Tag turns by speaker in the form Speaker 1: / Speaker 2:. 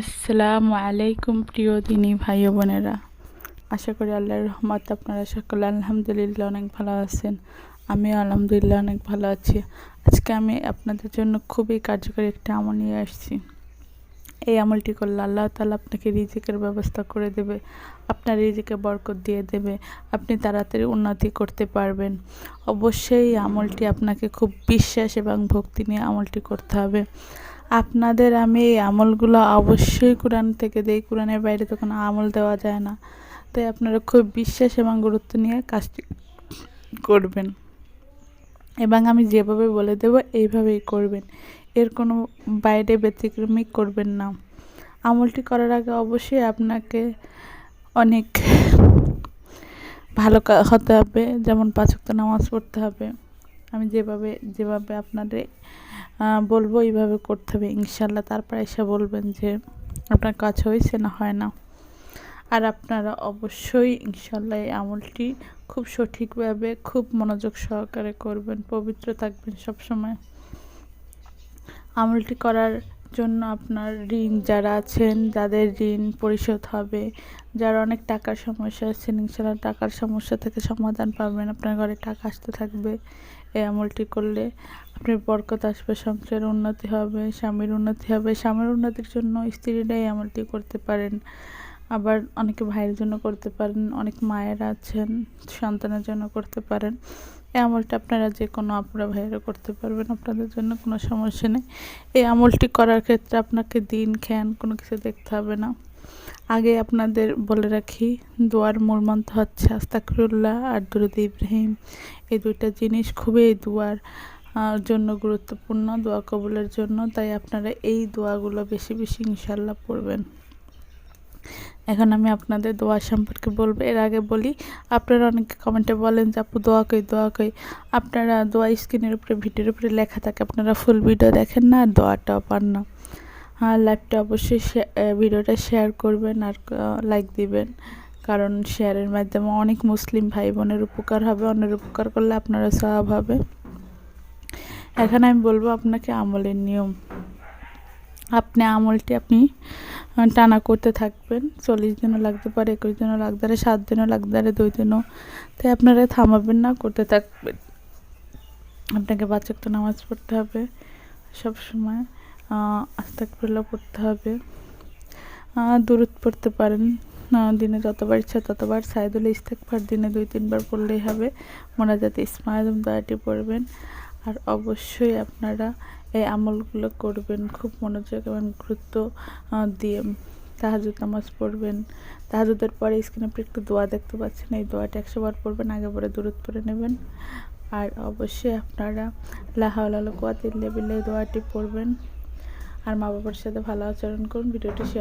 Speaker 1: আসসালামু আলাইকুম প্রিয় দিনী ভাই বোনেরা। আশা করি আল্লাহর রহমত আপনারা সকলে আলহামদুলিল্লাহ অনেক ভালো আছেন। আমিও আলহামদুলিল্লাহ অনেক ভালো আছি। আজকে আমি আপনাদের জন্য খুবই কার্যকরী একটা আমল নিয়ে আসছি। এই আমলটি করলে আল্লাহ তালা আপনাকে রিজিকের ব্যবস্থা করে দেবে, আপনার রিজিকে বরকত দিয়ে দেবে, আপনি তাড়াতাড়ি উন্নতি করতে পারবেন। অবশ্যই আমলটি আপনাকে খুব বিশ্বাস এবং ভক্তি নিয়ে আমলটি করতে হবে। আপনাদের আমি এই আমলগুলো অবশ্যই কোরআন থেকে দিই। কোরআনের বাইরে তো কোনো আমল দেওয়া যায় না। তাই আপনারা খুব বিশ্বাস এবং গুরুত্ব নিয়ে কাজটি করবেন। এবং আমি যেভাবে বলে দেবো, এইভাবেই করবেন। এর কোনো বাইরে ব্যতিক্রমী করবেন না। আমলটি করার আগে অবশ্যই আপনাকে অনেক ভালো হতে হবে। যেমন পাঁচক্ত নামাজ পড়তে হবে। আমি যেভাবে যেভাবে আপনাদের বলব এইভাবে করতে হবে ইনশাল্লাহ তারপর এসে বলবেন যে, আপনার কাজ হয়েছে না হয় না? আর আপনারা অবশ্যই ইনশাল্লাহ এই আমলটি খুব সঠিকভাবে, খুব মনোযোগ সহকারে করবেন, পবিত্র থাকবেন সবসময়। আমলটি করার জন্য আপনার ঋণ যারা আছেন, যাদের ঋণ পরিশোধ হবে, যারা অনেক টাকার সমস্যা আছেন ইনশাল্লাহ টাকার সমস্যা থেকে সমাধান পাবেন, আপনার ঘরে টাকা আসতে থাকবে। এই আমলটি করলে আপনার বরকত আসবে, সংসারের উন্নতি হবে, স্বামীর উন্নতি হবে। স্বামীর উন্নতির জন্য স্ত্রীরা এই আমলটি করতে পারেন। আবার অনেকে ভাইয়ের জন্য করতে পারেন, অনেক মায়েরা আছেন, সন্তানের জন্য করতে পারেন। এই আমলটা আপনারা যে কোনো আপনারা ভাইয়েরা করতে পারবেন, আপনাদের জন্য কোনো সমস্যা নেই। এই আমলটি করার ক্ষেত্রে আপনাকে দিন খ্যান কোনো কিছু দেখতে হবে না। আগে আপনাদের বলে রাখি, দোয়ার মূল মন্ত্র হচ্ছে আস্তাকরুল্লাহ আর দুরুদ ইব্রাহিম। এই দুইটা জিনিস খুবই দোয়ার জন্য গুরুত্বপূর্ণ, দোয়া কবুলের জন্য। তাই আপনারা এই দোয়াগুলো বেশি বেশি ইনশাল্লাহ পড়বেন। এখন আমি আপনাদের দোয়া সম্পর্কে বলব। এর আগে বলি, আপনারা অনেকে কমেন্টে বলেন যে, আপু, দোয়া কই দোয়া কই? আপনারা দোয়া স্ক্রিনের উপরে, ভিডিওর উপরে লেখা থাকে, আপনারা ফুল ভিডিও দেখেন না আর দোয়াটাও পান না আর লাইভটা অবশ্যই ভিডিওটা শেয়ার করবেন আর লাইক দিবেন। কারণ শেয়ারের মাধ্যমে অনেক মুসলিম ভাই বোনের উপকার হবে, অন্যের উপকার করলে আপনারা সব হবে। এখন আমি বলব আপনাকে আমলের নিয়ম। আপনি আমলটি আপনি টানা করতে থাকবেন। চল্লিশ দিনও লাগতে পারে, একুশ দিনও লাগতে পারে, সাত দিনও লাগতে পারে, দুই দিনও। তাই আপনারা থামাবেন না, করতে থাকবেন। আপনাকে বাচ্চাকে নামাজ পড়তে হবে সব সময়। আস্তাকফিরুল্লাহ পড়তে হবে। দূরত পড়তে পারেন। দিনে যতবার ইচ্ছা ততবার সাইদুল ইস্তেকবার দিনে দুই, তিনবার পড়লেই হবে। মোনাজাতে ইসমাইল দয়াটি পড়বেন। আর অবশ্যই আপনারা এই আমলগুলো করবেন। খুব মনোযোগ এবং গুরুত্ব দিয়ে তাহাজুদ নামাজ পড়বেন। তাহাজুদের পরে স্ক্রিনে আপনি একটু দোয়া দেখতে পাচ্ছেন। এই দোয়াটা একশো বার পড়বেন, আগে পরে দূরত পরে নেবেন। আর অবশ্যই আপনারা লাহাউল বিল্লে দোয়াটি পড়বেন। আর মা বাবার সাথে ভালো আচরণ করুন ভিডিওটি শেয়ার